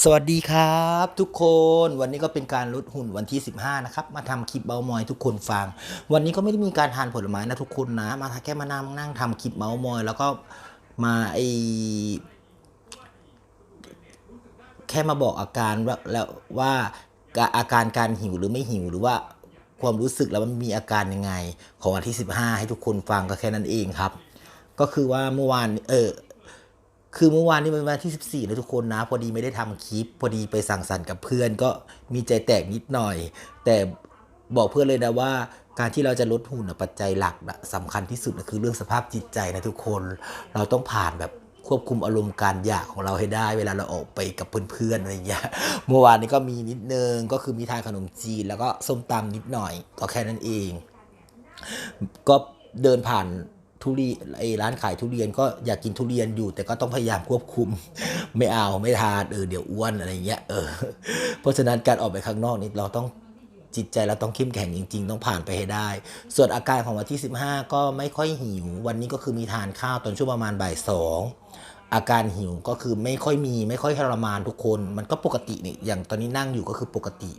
สวัสดีครับทุกคนวันนี้ก็เป็นการลดหุ่นวันที่ 15 นะครับ มาทำคลิปเบามอยทุกคนฟัง วันนี้ก็ไม่ได้มีการทานผลไม้นะทุกคนนะ มาแค่มานั่งนั่งทำคลิปเบามอย แล้วก็มาไอแค่มาบอกอาการว่าแล้วว่าอาการการหิวหรือไม่หิวหรือว่าความรู้สึกแล้วมันมีอาการยังไง ของวันที่ 15 ให้ทุกคนฟังก็แค่นั้นเองครับ ก็คือว่าเมื่อวานเออ คือเมื่อวานนี้เป็นวันที่ 14นะทุกคนนะ พอดีไม่ได้ทำคลิป พอดีไปสั่งสรรค์กับเพื่อนก็มีใจแตกนิดหน่อย แต่บอกเพื่อนเลยนะว่า การที่เราจะลดหุ่นปัจจัยหลักนะสำคัญที่สุดนะคือเรื่องสภาพจิตใจนะทุกคน เราต้องผ่านแบบควบคุมอารมณ์การอยากของเราให้ได้ เวลาเราออกไปกับเพื่อนๆอะไรอย่างเงี้ยเมื่อวานนี้ก็มีนิดนึงก็คือมีทานขนมจีนแล้วก็ส้มตำนิดหน่อยก็แค่นั้นเอง ก็เดินผ่าน ทุเรียนไอ้ร้านขายทุเรียนก็อยากกินทุเรียนอยู่ แต่ก็ต้องพยายามควบคุม ไม่เอาไม่ทานเออเดี๋ยวอ้วนอะไรเงี้ยเออเพราะฉะนั้นการออกไปข้างนอกนี่เราต้องจิตใจเราต้องเข้มแข็งจริง ๆ ต้องผ่านไปให้ได้ ส่วนอาการของวันที่ 15 ก็ไม่ค่อยหิว วันนี้ก็คือมีทานข้าวตอนช่วงประมาณบ่ายสองอาการหิวก็คือไม่ค่อยมีไม่ค่อยทรมานทุกคน มันก็ปกตินี่อย่างตอนนี้นั่งอยู่ก็คือปกติ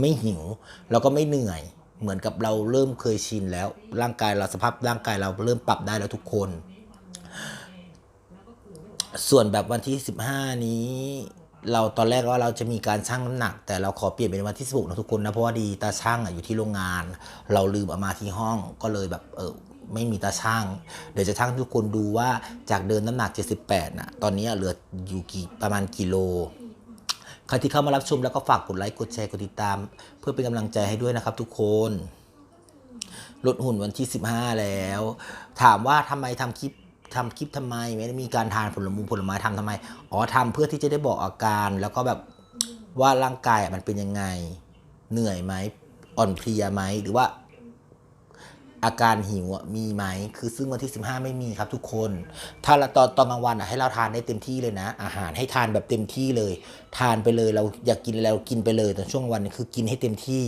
ไม่หิวแล้วก็ไม่เหนื่อย เหมือนกับเราเริ่มเคยชินแล้ว ร่างกายเราสภาพร่างกายเราเริ่มปรับได้แล้วทุกคน ส่วนแบบวันที่ 15 นี้ เราตอนแรกว่าเราจะมีการชั่งน้ำหนัก แต่เราขอเปลี่ยนเป็นวันที่16นะทุกคนนะเพราะว่าดีตาช่างอะอยู่ที่โรงงาน เราลืมเอามาที่ห้องก็เลยแบบเออไม่มีตาช่าง เดี๋ยวจะช่างทุกคนดูว่าจากเดิมน้ำหนัก 78นะตอนนี้เหลืออยู่กี่ประมาณกิโล ใครที่เข้ามารับชมแล้วก็ฝากกดไลค์กดแชร์กดติดตาม เพื่อเป็นกำลังใจให้ด้วยนะครับ ทุกคนลดหุ่นวันที่ 15 แล้ว ถามว่าทำไมทำคลิปทำคลิปทำไมไม่ได้มีการทานผลไม้ผลไม้ทำทำไม อ๋อทำเพื่อที่จะได้บอกอาการ แล้วก็แบบว่าร่างกายมันเป็นยังไง เหนื่อยไหมอ่อนเพลียไหมหรือว่า อาการหิวมีไหม คือซึ่งวันที่ 15 ไม่มีครับทุกคน ถ้าเราตอนตอนกลางวันอะให้เราทานได้เต็มที่เลยนะ อาหารให้ทานแบบเต็มที่เลย ทานไปเลยเราอยากกินเรากินไปเลยแต่ช่วงวันคือกินให้เต็มที่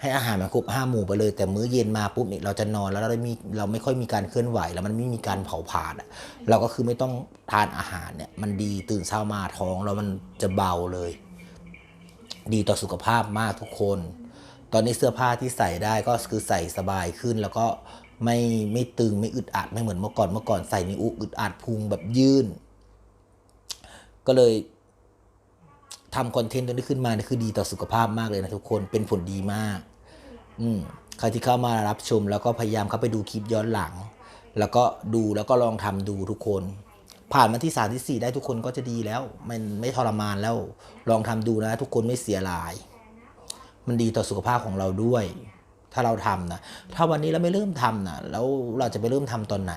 ให้อาหารมันครบห้าหมู่ไปเลย แต่มื้อเย็นมาปุ๊บเนี่ยเราจะนอนแล้วเราไมีเราไม่ค่อยมีการเคลื่อนไหว แล้วมันไม่มีการเผาผลาญอะเราก็คือไม่ต้องทานอาหารเนี่ยมันดีตื่นเช้ามาท้องแล้วมันจะเบาเลย ดีต่อสุขภาพมากทุกคน ตอนนี้เสื้อผ้าที่ใส่ได้ก็คือใส่สบายขึ้นแล้วก็ไม่ไม่ตึงไม่อึดอัดไม่เหมือนเมื่อก่อนเมื่อก่อนใส่ในอุอึดอัดพุงแบบยื่น ก็เลยทำคอนเทนต์ตัวนี้ขึ้นมานี่คือดีต่อสุขภาพมากเลยนะทุกคนเป็นผลดีมาก อืมใครที่เข้ามารับชม แล้วก็พยายามเข้าไปดูคลิปย้อนหลัง แล้วก็ดูแล้วก็ลองทำดูทุกคน ผ่านมาที่สามที่สี่ได้ทุกคนก็จะดีแล้ว มันไม่ทรมานแล้วลองทำดูนะ ทุกคนไม่เสียหลาย มันดีต่อสุขภาพของเราด้วย ถ้าเราทำนะถ้าวันนี้เราไม่เริ่มทำนะแล้วเราจะไปเริ่มทำตอนไหน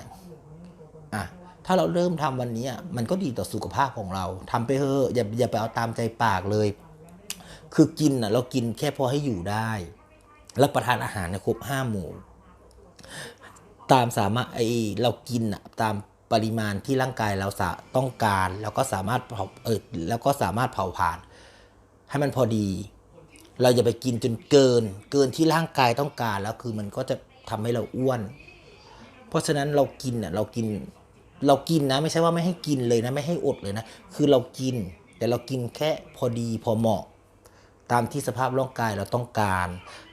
อะถ้าเราเริ่มทำวันนี้อะมันก็ดีต่อสุขภาพของเราทำไปเถอะอย่าอย่าไปเอาตามใจปากเลย คือกินนะเรากินแค่พอให้อยู่ได้รับประทานอาหารในครบห้าหมู่ ตามสามารถไอเรากินอะตามปริมาณที่ร่างกายเราสะต้องการ แล้วก็สามารถเผาเออแล้วก็สามารถเผาผลาญให้มันพอดี เราอย่าไปกินจนเกิน เกินที่ร่างกายต้องการแล้วคือมันก็จะทำให้เราอ้วน เพราะฉะนั้นเรากินเนี่ยเรากินเรากินนะไม่ใช่ว่าไม่ให้กินเลยนะไม่ให้อดเลยนะ คือเรากิน แต่เรากินแค่พอดีพอเหมาะ ตามที่สภาพร่างกายเราต้องการ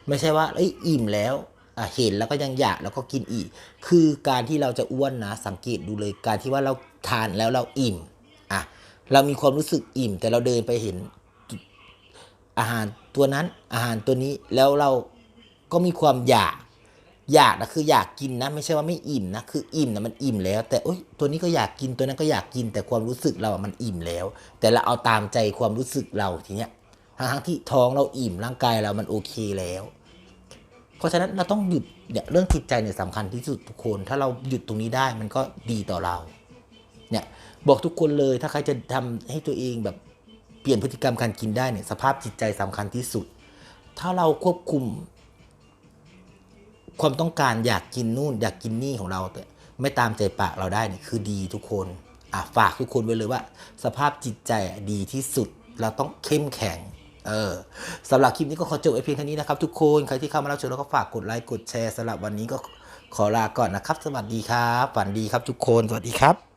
ไม่ใช่ว่าเอ้ยอิ่มแล้วเห็นแล้วก็ยังอยากแล้วก็กินอีก คือการที่เราจะอ้วนนะ สังเกตดูเลยการที่ว่าเราทานแล้วเราอิ่มอะเรามีความรู้สึกอิ่ม แต่เราเดินไปเห็น อาหารตัวนั้นอาหารตัวนี้แล้วเราก็มีความอยากอยากนะคืออยากกินนะ ไม่ใช่ว่าไม่อิ่มนะคืออิ่มนะมันอิ่มแล้ว แต่โอ๊ยตัวนี้ก็อยากกินตัวนั้นก็อยากกินแต่ความรู้สึกเราอะมันอิ่มแล้ว แต่เราเอาตามใจความรู้สึกเราทีเนี้ยทั้งๆที่ท้องเราอิ่มร่างกายเรามันโอเคแล้ว เพราะฉะนั้นเราต้องหยุดเนี่ยเรื่องจิตใจเนี่ยสำคัญที่สุดทุกคน ถ้าเราหยุดตรงนี้ได้มันก็ดีต่อเรา เนี่ยบอกทุกคนเลยถ้าใครจะทำให้ตัวเองแบบ เปลี่ยนพฤติกรรมการกินได้เนี่ยสภาพจิตใจสำคัญที่สุด ถ้าเราควบคุม ความต้องการอยากกินนู่น อยากกินนี่ของเราแต่ไม่ตามใจปากเราได้เนี่ยคือดีทุกคนอะฝากทุกคนไว้เลยว่า สภาพจิตใจดีที่สุดเราต้องเข้มแข็งเออสำหรับคลิปนี้ก็ขอจบไว้เพียงเท่านี้นะครับ ทุกคนใครที่เข้ามารับชมแล้วก็ฝากกดไลค์กดแชร์สำหรับวันนี้ก็ขอลาก่อนนะครับ สวัสดีครับ ฝันดีครับทุกคน สวัสดีครับ